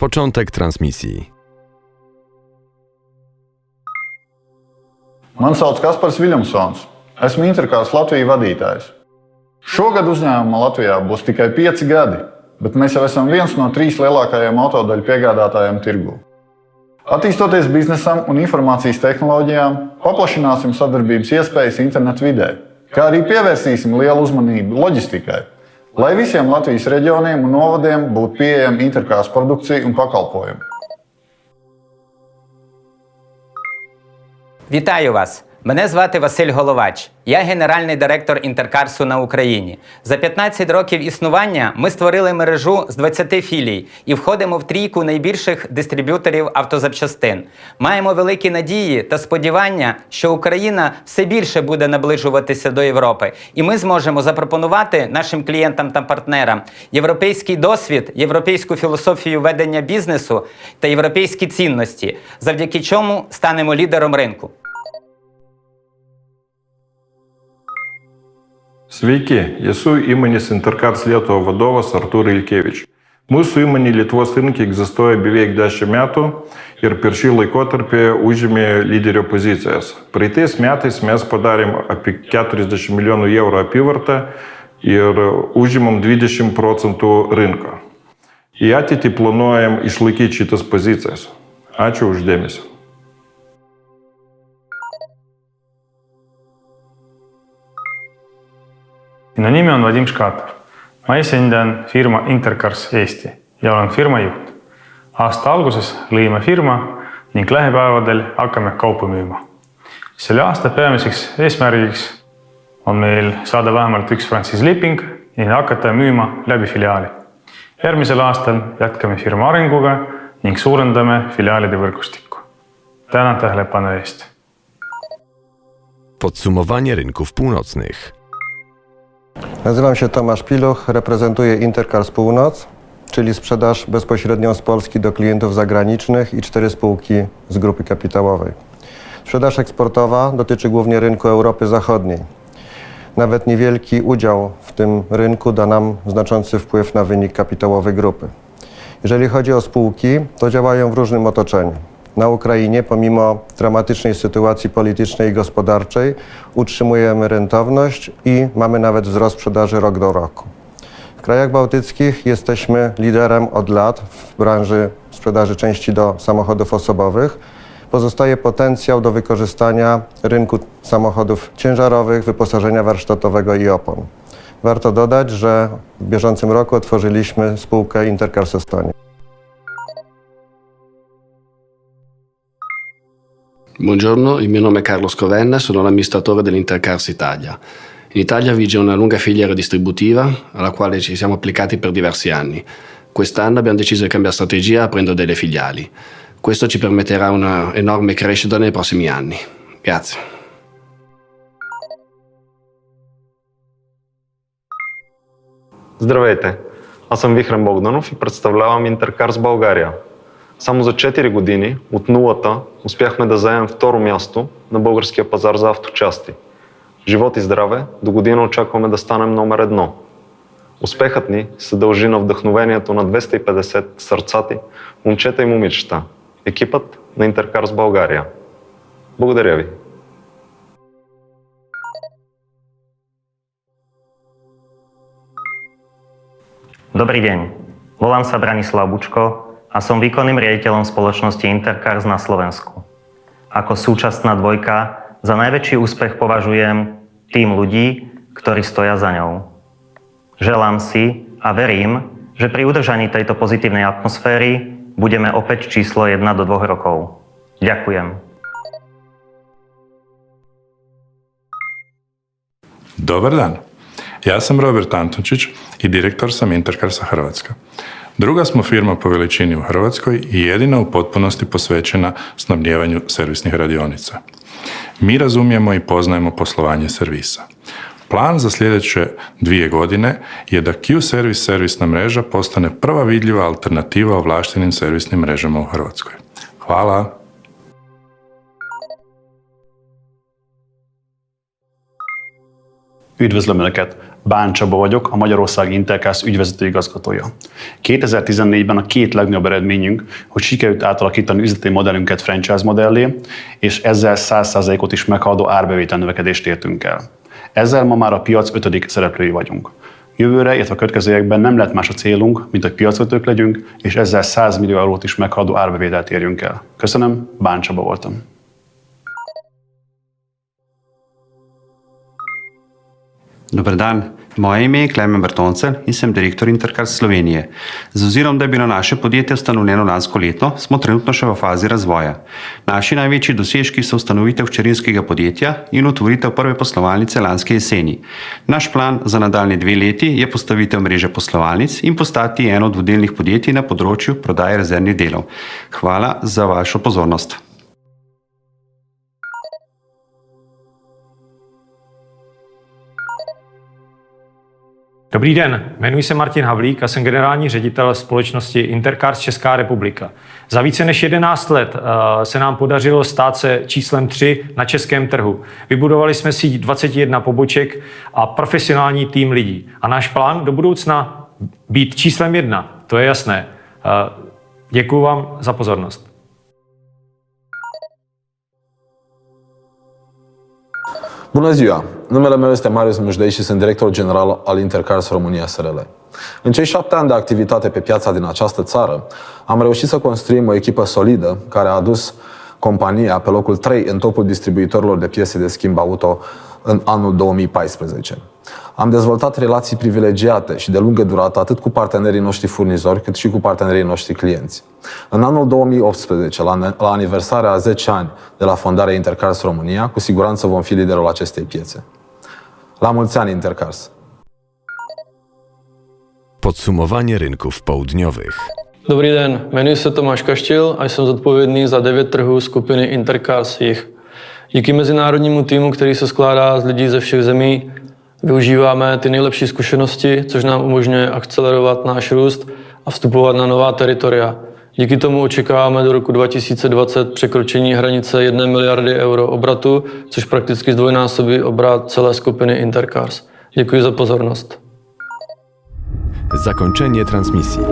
Początek transmisji. Mani sauc Kaspars Viljamsons. Esmu Interkās Latvijas vadītājs. Šogad uzņēmumam Latvijā būs tikai pieci gadi, bet mēs jau esam viens no trīs lielākajiem autodaļu piegādātājiem tirgū. Attīstoties biznesam un informācijas tehnoloģijām, paplašināsim sadarbības iespējas internetu vidē, kā arī pievērsīsim lielu uzmanību loģistikai, lai visiem Latvijas reģioniem un novadiem būtu pieejama interkās produkcija un pakalpojumi. Вітаю вас! Мене звати Василь Головач. Я генеральний директор Інтеркарсу на Україні. За 15 років існування ми створили мережу з 20 філій і входимо в трійку найбільших дистриб'юторів автозапчастин. Маємо великі надії та сподівання, що Україна все більше буде наближуватися до Європи, і ми зможемо запропонувати нашим клієнтам та партнерам європейський досвід, європейську філософію ведення бізнесу та європейські цінності, завдяки чому станемо лідером ринку. Sveiki, esu įmonės Intercars Lietuvo vadovas Artūras Ilkevič. Mūsų įmonė Lietuvos rinkė egzistuoja beveik 10 metų ir per šį laikotarpį užėmė lyderio pozicijas. Praeitais metais mes padarėm apie 40 milijonų eurų apyvartą ir užimam 20 procentų rinką. Į ateitį planuojam išlaikyti šitas pozicijas. Ačiū uždėmesi. Minu nimi on Vadim Škatov. ma esindan firma Intercars Eesti ja olen firma juht. aasta alguses lõime firma ning lähipäevadel hakkame kaupu müüma. selle aasta peamiseks eesmärgiks on meil saada vähemalt üks frantsiisi leping ning hakata müüma läbi filiaali. järgmisel aastal jätkame firma arenguga ning suurendame filiaalide võrgustikku. tänan tähelepanu eest. Podsumowanie rynków północnych. Nazywam się Tomasz Piluch, reprezentuję Intercars Północ, czyli sprzedaż bezpośrednią z Polski do klientów zagranicznych i cztery spółki z grupy kapitałowej. Sprzedaż eksportowa dotyczy głównie rynku Europy Zachodniej. Nawet niewielki udział w tym rynku da nam znaczący wpływ na wynik kapitałowy grupy. Jeżeli chodzi o spółki, to działają w różnym otoczeniu. Na Ukrainie, pomimo dramatycznej sytuacji politycznej i gospodarczej, utrzymujemy rentowność i mamy nawet wzrost sprzedaży rok do roku. W krajach bałtyckich jesteśmy liderem od lat w branży sprzedaży części do samochodów osobowych. Pozostaje potencjał do wykorzystania rynku samochodów ciężarowych, wyposażenia warsztatowego i opon. Warto dodać, że w bieżącym roku otworzyliśmy spółkę Intercars Estonia. Buongiorno, il mio nome è Carlo Scovenna, sono l'amministratore dell'Intercars Italia. In Italia vige una lunga filiera distributiva alla quale ci siamo applicati per diversi anni. Quest'anno abbiamo deciso di cambiare strategia aprendo delle filiali. Questo ci permetterà una enorme crescita nei prossimi anni. Grazie. Здравейте! Аз съм Вихрен Богданов и представлявам Интеркарс България. Само за 4 години от нулата успяхме да заемем второ място на българския пазар за авточасти. Живот и здраве, до година очакваме да станем номер едно. Успехът ни се дължи на вдъхновението на 250 сърцати, момчета и момичета. Екипът на Интеркарс България. Благодаря ви! Dobrý deň, volám sa Branislav Bučko a som výkonným riaditeľom spoločnosti Intercars na Slovensku. Ako súčasná dvojka za najväčší úspech považujem tým ľudí, ktorí stoja za ňou. Želám si a verím, že pri udržaní tejto pozitívnej atmosféry budeme opäť číslo 1 do 2 rokov. Ďakujem. Dobar dan. Ja sam Robert Antončić i direktor sam Intercarsa Hrvatska. Druga smo firma po veličini u Hrvatskoj i jedina u potpunosti posvećena snabdjevanju servisnih radionica. Mi razumijemo i poznajemo poslovanje servisa. Plan za sljedeće dvije godine je da Q-Service servisna mreža postane prva vidljiva alternativa ovlaštenim servisnim mrežama u Hrvatskoj. Hvala! Üdvözlöm Önöket! Bán Csaba vagyok, a Magyarország Intercast ügyvezető igazgatója. 2014-ben a két legnagyobb eredményünk, hogy sikerült átalakítani üzleti modellünket franchise modellé, és ezzel 100%-ot is meghaladó árbevétel növekedést értünk el. Ezzel ma már a piac ötödik szereplői vagyunk. Jövőre, illetve a következő években nem lett más a célunk, mint hogy piacvezetők legyünk, és ezzel 100 millió eurót is meghaladó árbevételt érjünk el. Köszönöm, Bán Csaba voltam. Dober dan, moje ime je Klemen Bertoncel in sem direktor Intercars Slovenije. Z ozirom, da je bilo naše podjetje ustanovljeno lansko leto, smo trenutno še v fazi razvoja. Naši največji dosežki so ustanovitev hčerinskega podjetja in otvoritev prve poslovalnice lanske jeseni. Naš plan za nadaljne dve leti je postavitev mreže poslovalnic in postati eno od vodilnih podjetij na področju prodaje rezervnih delov. Hvala za vašo pozornost. Dobrý den, jmenuji se Martin Havlík a jsem generální ředitel společnosti Intercars Česká republika. Za více než 11 let eh, se nám podařilo stát se číslem 3 na českém trhu. Vybudovali jsme si 21 poboček a profesionální tým lidí. A náš plán do budoucna být číslem 1, to je jasné. Eh, Děkuji vám za pozornost. Bună ziua! Numele meu este Marius Mușdei și sunt director general al Intercars România SRL. În cei șapte ani de activitate pe piața din această țară, am reușit să construim o echipă solidă care a adus compania pe locul 3 în topul distribuitorilor de piese de schimb auto în anul 2014. Am dezvoltat relații privilegiate și de lungă durată atât cu partenerii noștri furnizori cât și cu partenerii noștri clienți. În anul 2018, la, la aniversarea a 10 ani de la fondarea Intercars România, cu siguranță vom fi liderul acestei piețe. La mulți ani, Intercars! Podsumowanie rynków południowych. Dobrý den, jmenuji se Tomáš Kaštil a jsem zodpovědný za devět trhů skupiny Intercars Jich. Díky mezinárodnímu týmu, který se skládá z lidí ze všech zemí, využíváme ty nejlepší zkušenosti, což nám umožňuje akcelerovat náš růst a vstupovat na nová teritoria. Díky tomu očekáváme do roku 2020 překročení hranice 1 miliardy euro obratu, což prakticky zdvojnásobí obrat celé skupiny Intercars. Děkuji za pozornost. Zakończenie transmisji.